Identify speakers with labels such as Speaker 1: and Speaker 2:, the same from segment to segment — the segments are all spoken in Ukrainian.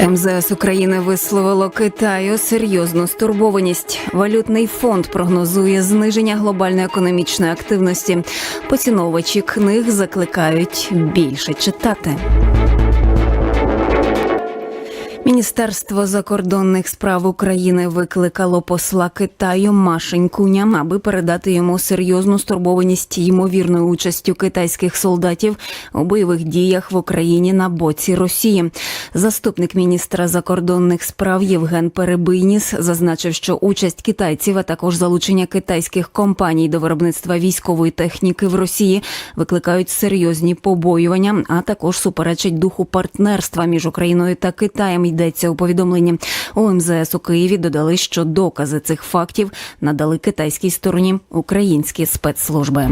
Speaker 1: МЗС України висловило Китаю серйозну стурбованість. Валютний фонд прогнозує зниження глобальної економічної активності. Поціновувачі книг закликають більше читати. Міністерство закордонних справ України викликало посла Китаю Машень Куня, аби передати йому серйозну стурбованість ймовірною участю китайських солдатів у бойових діях в Україні на боці Росії. Заступник міністра закордонних справ Євген Перебийніс зазначив, що участь китайців, а також залучення китайських компаній до виробництва військової техніки в Росії викликають серйозні побоювання, а також суперечить духу партнерства між Україною та Китаєм. Йдеться у повідомленні у МЗС у Києві. Додали, що докази цих фактів надали китайській стороні українські спецслужби.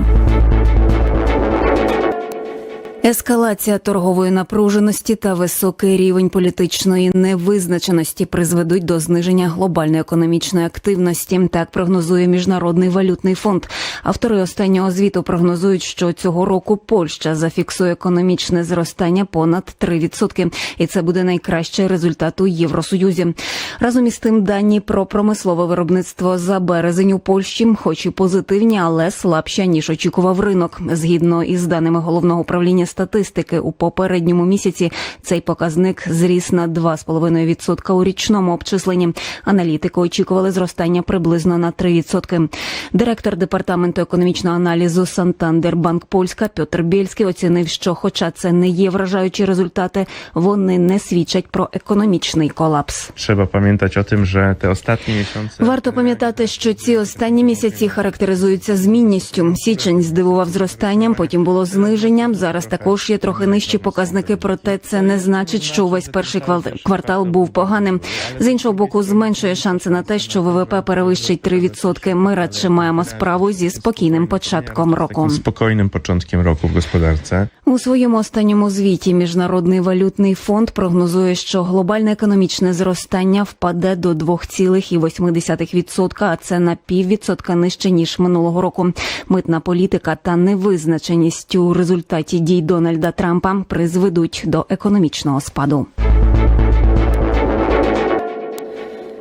Speaker 1: Ескалація торгової напруженості та високий рівень політичної невизначеності призведуть до зниження глобальної економічної активності. Так прогнозує міжнародний валютний фонд. Автори останнього звіту прогнозують, що цього року Польща зафіксує економічне зростання понад 3%. і це буде найкращий результат у Євросоюзі. Разом із тим, дані про промислове виробництво за березень у Польщі, хоч і позитивні, але слабші, ніж очікував ринок. Згідно із даними головного управління статистики у попередньому місяці цей показник зріс на 2,5% у річному обчисленні. Аналітики очікували зростання приблизно на 3%. Директор департаменту економічного аналізу Сантандер Банк Польська Петр Бєльський оцінив, що, хоча це не є вражаючі результати, вони не свідчать про економічний колапс.
Speaker 2: Trzeba pamiętać o tym, że te ostatnie miesiące.
Speaker 1: Варто пам'ятати, що ці останні місяці характеризуються змінністю. Січень здивував зростанням, потім було зниження. Зараз також є трохи нижчі показники, проте це не значить, що увесь перший квартал був поганим. З іншого боку, зменшує шанси на те, що ВВП перевищить 3%. Ми радше маємо справу зі спокійним початком року.
Speaker 2: Spokojnym początkiem roku w gospodarce.
Speaker 1: У своєму останньому звіті Міжнародний валютний фонд прогнозує, що глобальне економічне зростання впаде до 2,8%, а це на піввідсотка нижче ніж минулого року. Митна політика та невизначеність у результаті дій Дональда Трампа призведуть до економічного спаду.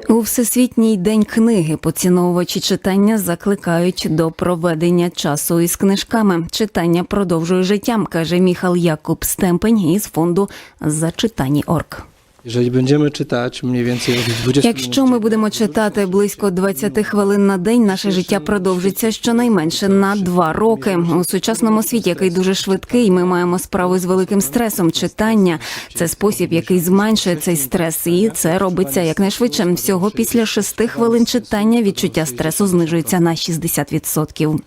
Speaker 1: У всесвітній день книги поціновувачі читання закликають до проведення часу із книжками. Читання продовжує життям, каже Міхал Якуб Стемпень із фонду Зачитані Орг.
Speaker 3: Jeżeli będziemy czytać mniej więcej 20
Speaker 1: Якщо ми будемо читати близько 20 хвилин на день, наше життя продовжиться щонайменше на два роки. У сучасному світі, який дуже швидкий, ми маємо справу з великим стресом. Читання це спосіб, який зменшує цей стрес, і це робиться якнайшвидше. Всього після шести хвилин читання відчуття стресу знижується на 60%.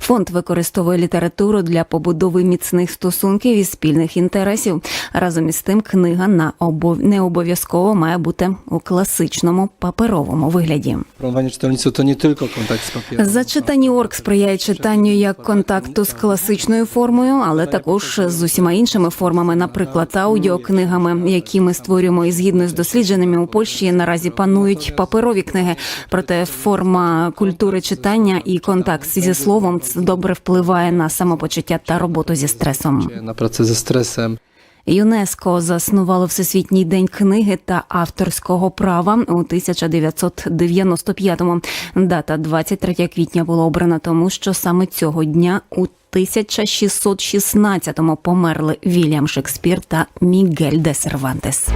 Speaker 1: Фонд використовує літературу для побудови міцних стосунків і спільних інтересів. Разом із тим, книга на обов... не обов'язково має бути у класичному паперовому вигляді.
Speaker 3: Promowanie czytelnictwa to nie tylko kontakt z papierem.
Speaker 1: Зачитані орг сприяє читанню як контакту з класичною формою, але також з усіма іншими формами, наприклад, аудіокнигами, які ми створюємо і згідно з дослідженнями у Польщі наразі панують паперові книги. Проте форма культури читання і контакт зі словом добре впливає на самопочуття та роботу зі стресом.
Speaker 3: Na pracę ze stresem.
Speaker 1: ЮНЕСКО заснувало Всесвітній день книги та авторського права у 1995-му. Дата 23 квітня була обрана тому, що саме цього дня у 1616-му померли Вільям Шекспір та Мігель де Сервантес.